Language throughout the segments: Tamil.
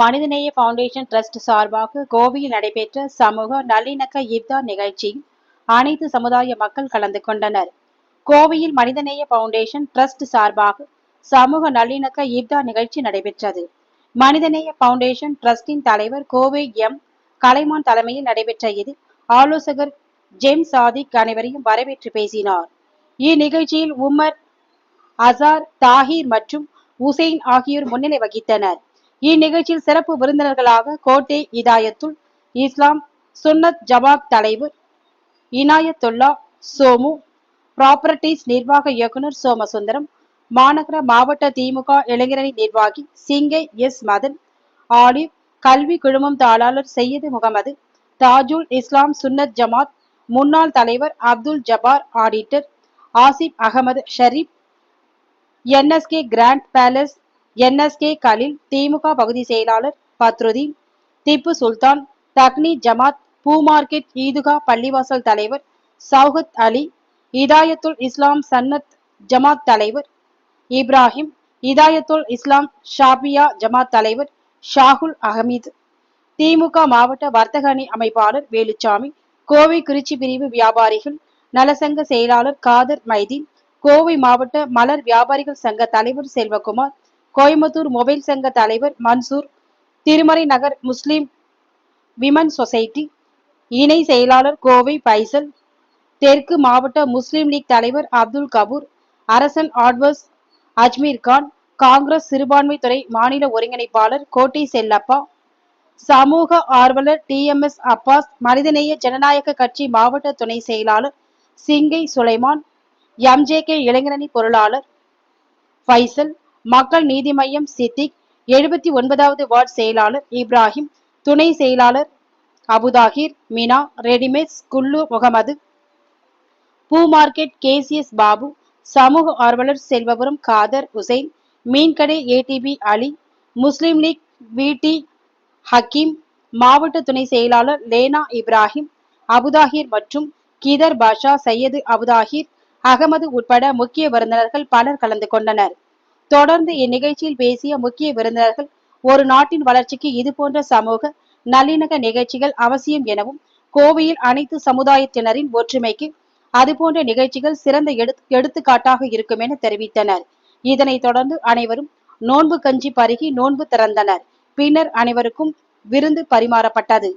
மனிதநேய பவுண்டேஷன் டிரஸ்ட் சார்பாக கோவையில் நடைபெற்ற சமூக நல்லிணக்க இப்தா நிகழ்ச்சியில் அனைத்து சமுதாய மக்கள் கலந்து கொண்டனர். கோவையில் மனிதநேய பவுண்டேஷன் டிரஸ்ட் சார்பாக சமூக நல்லிணக்க இப்தா நிகழ்ச்சி நடைபெற்றது. மனிதநேய பவுண்டேஷன் டிரஸ்டின் தலைவர் கோவை எம். கலைமான் தலைமையில் நடைபெற்ற இது ஆலோசகர் ஜெம் சாதிக் அனைவரையும் வரவேற்று பேசினார். இந்நிகழ்ச்சியில் உமர் அசார் தாஹிர் மற்றும் உசைன் ஆகியோர் முன்னிலை வகித்தனர். இந்நிகழ்ச்சியில் சிறப்பு விருந்தினர்களாக கோட்டை இதாயத்துல் இஸ்லாம் சுன்னத் ஜமாத் தலைவர் இனாயத்துல்லா சோமு ப்ராப்பர்ட்டிஸ் நிர்வாக இயக்குனர் சோமசுந்தரம் மாநகர மாவட்ட திமுக இளைஞரணி நிர்வாகி சிங்கை எஸ் மதன் ஆலிவ் கல்வி குழுமம் தாளாளர் சையது முகமது தாஜுல் இஸ்லாம் சுன்னத் ஜமாத் முன்னாள் தலைவர் Abdul Jabbar auditor Asif Ahmed Sharif NSK grand palace NSK Khalil DMK பகுதி செயலாளர் பத்ருதீன் திப்பு சுல்தான் தக்னி ஜமாத் பூ மார்க்கெட் ஈதுகா பள்ளிவாசல் தலைவர் சவுகத் அலி இதாயத்துல் இஸ்லாம் சன்னத் ஜமாத் தலைவர் இப்ராஹிம் இதாயத்துல் இஸ்லாம் ஷாபியா ஜமாத் தலைவர் ஷாகுல் அகமீது திமுக மாவட்ட வர்த்தக அணி அமைப்பாளர் வேலுச்சாமி கோவை குறிச்சி பிரிவு வியாபாரிகள் நலசங்க செயலாளர் காதர் மைதீன் கோவை மாவட்ட மலர் வியாபாரிகள் சங்க தலைவர் செல்வகுமார் கோயம்புத்தூர் மொபைல் சங்க தலைவர் மன்சூர் திருமறை நகர் முஸ்லிம் விமன் சொசைட்டி இணை செயலாளர் கோவை பைசல் தெற்கு மாவட்ட முஸ்லிம் லீக் தலைவர் அப்துல் கபூர் அரசன் ஆட்வர்ஸ் அஜ்மீர் கான் காங்கிரஸ் சிறுபான்மை துறை மாநில ஒருங்கிணைப்பாளர் கோட்டை செல்லப்பா சமூக ஆர்வலர் டி எம் எஸ் அப்பாஸ் மனிதநேய ஜனநாயக கட்சி மாவட்ட துணை செயலாளர் சிங்கை சுலைமான் எம்ஜேகே இளைஞரணி பொருளாளர் ஃபைசல் மக்கள் நீதி மையம் சித்திக் எழுபத்தி ஒன்பதாவது வார்டு செயலாளர் இப்ராஹிம் துணை செயலாளர் அபுதாகிர் மினா ரெடிமேட்ஸ் குல்லு முகமது பூ மார்க்கெட் கேசிஎஸ் பாபு சமூக ஆர்வலர் Selvapuram Kader Hussain மீன்கடை ATP Ali Muslim League VD Hakeem மாவட்ட துணை செயலாளர் லேனா இப்ராஹிம் அபுதாகிர் மற்றும் கிதர் பாஷா சையது அபுதாகிர் அகமது உட்பட முக்கிய விருந்தினர்கள் பலர் கலந்து கொண்டனர். தொடர்ந்து இந்நிகழ்ச்சியில் பேசிய முக்கிய விருந்தினர்கள் ஒரு நாட்டின் வளர்ச்சிக்கு இதுபோன்ற சமூக நல்லிணக்க நிகழ்ச்சிகள் அவசியம் எனவும் கோவையில் அனைத்து சமுதாயத்தினரின் ஒற்றுமைக்கு அதுபோன்ற நிகழ்ச்சிகள் சிறந்த எடுத்து எடுத்துக்காட்டாக இருக்கும் என தெரிவித்தனர். இதனைத் தொடர்ந்து அனைவரும் நோன்பு கஞ்சி பருகி நோன்பு திறந்தனர். பின்னர் அனைவருக்கும் விருந்து பரிமாறப்பட்டது.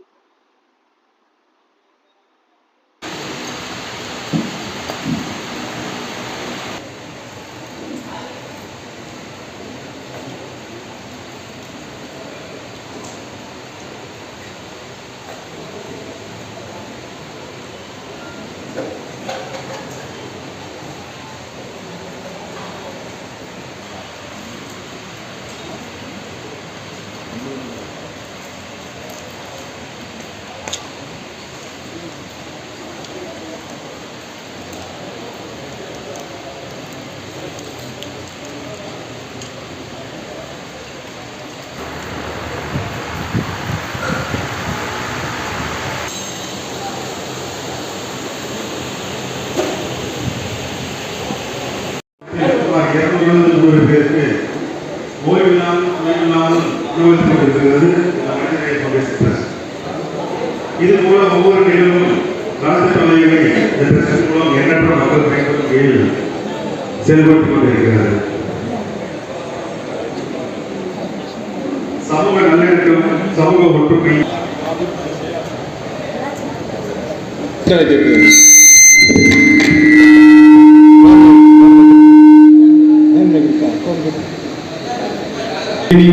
சுமார் இருநூறு நூறு பேருக்கு ஓய்வில்லாமல் ஓய்வில்லாமல் கொண்டிருக்கிறது இது மூலம் ஒவ்வொரு நிகழ்வும் நலத்திட்ட உதவிகளை இந்த மூலம் எண்ணற்ற மக்கள் பயன்படும் கீழ் செயல்பட்டுக் கொண்டிருக்கிறது. சமூக நல்லிணக்கம் சமூக ஒற்றுமை. இனி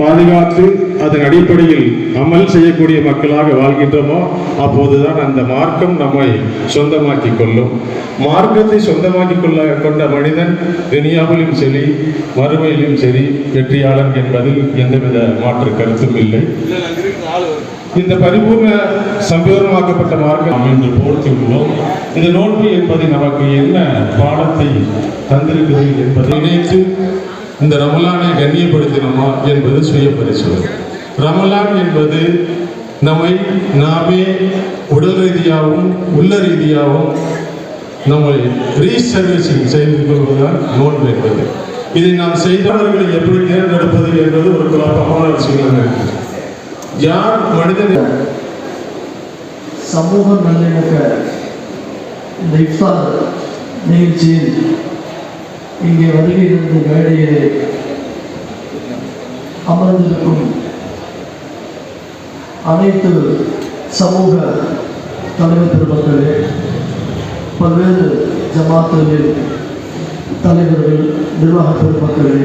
பாதுகாத்து அதன் அடிப்படையில் அமல் செய்யக்கூடிய மக்களாக வாழ்கின்றோமோ அப்போதுதான் அந்த மார்க்கம் நம்மை சொந்தமாக்கி கொள்ளும். மார்க்கத்தை சொந்தமாக்கிக் கொள்ள கொண்ட மனிதன் துனியாவிலும் சரி மறுமையிலும் சரி வெற்றியாளன் என்பதில் எந்தவித மாற்று கருத்தும் இல்லை. இந்த பரிபூர்ண சம்பூர்ணமாக்கப்பட்ட மார்க்கம் நாம் இன்று போர்த்தியுள்ளோம். இந்த நோன்பு என்பது நமக்கு என்ன பாடத்தை தந்திருக்கிறது என்பதை நினைத்து இந்த ரமலானை கண்ணியப்படுத்தினோமா என்பது சுய பரிசோதனை ரமலான் என்பது நம்மை நாமே உடல் ரீதியாகவும் உள்ள ரீதியாகவும் நம்மை ரீசர்வீசிங் செய்து கொள்வதுதான் நோன்பு என்பது. இதை நாம் செய்தவர்களை எப்படி தேர்ந்தெடுப்பது என்பது ஒரு குழப்பமான விஷயமாக இருக்கு யார் மனிதன் சமூக நல்லிணக்க இந்த இஃப்தார் நிகழ்ச்சியில் இங்கே வருகை தந்த மேடையிலே அமர்ந்திருக்கும் அனைத்து சமூக தலைவர் பெருமக்களே பல்வேறு ஜமாத்துகளில் தலைவர்கள் நிர்வாக பெருமக்களே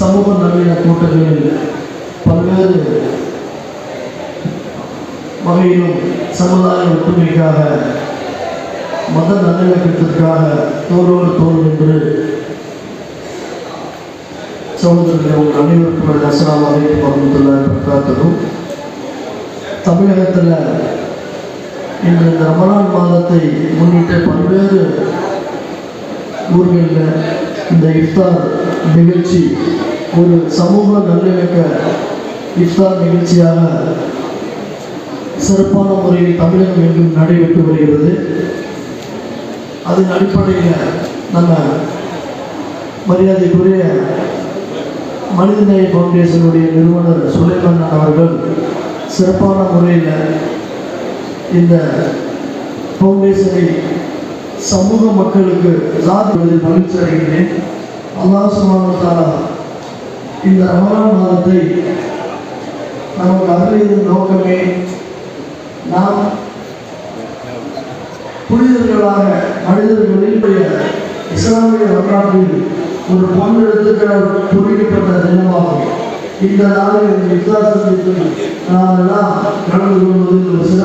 சமூக நவீன கூட்டங்களில் பல்வேறு வகையிலும் சமுதாய ஒற்றுமைக்காக மத நல்லிணக்கத்திற்காக தோளோடு தோல் என்று சகோதரர்களே உங்கள் அனைவருக்கும் அஸ்லாம் வலைக்கும் வரமத்துல்லாஹி தமிழகத்தில் இன்று இந்த ரமலான் மாதத்தை முன்னிட்டு பல்வேறு ஊர்களில் இந்த இஃப்தார் நிகழ்ச்சி ஒரு சமூக நல்லிணக்க இஃப்தார் நிகழ்ச்சியாக சிறப்பான முறையில் தமிழகம் எங்கும் நடைபெற்று வருகிறது. அதன் அடிப்படையில் நம்ம மரியாதைக்குரிய மனிதநேய ஃபவுண்டேஷனுடைய நிறுவனர் சுலைமன்னன் அவர்கள் சிறப்பான முறையில் இந்த ஃபவுண்டேஷனை சமூக மக்களுக்கு சாதிப்பதில் மகிழ்ச்சி அடைகிறேன். அல்லாஹ் இந்த ரமலான் மாதத்தை நமக்கு அருளியதன் நோக்கமே நாம் புனிதர்களாக மனிதர்களினுடைய இஸ்லாமிய வரலாற்றில் ஒரு பொன்னெழுத்துக்கள் குறிக்கப்பட்ட தினமாகும் இந்த நாளில் இந்த இஃப்தார் சந்திப்பில் கொள்வது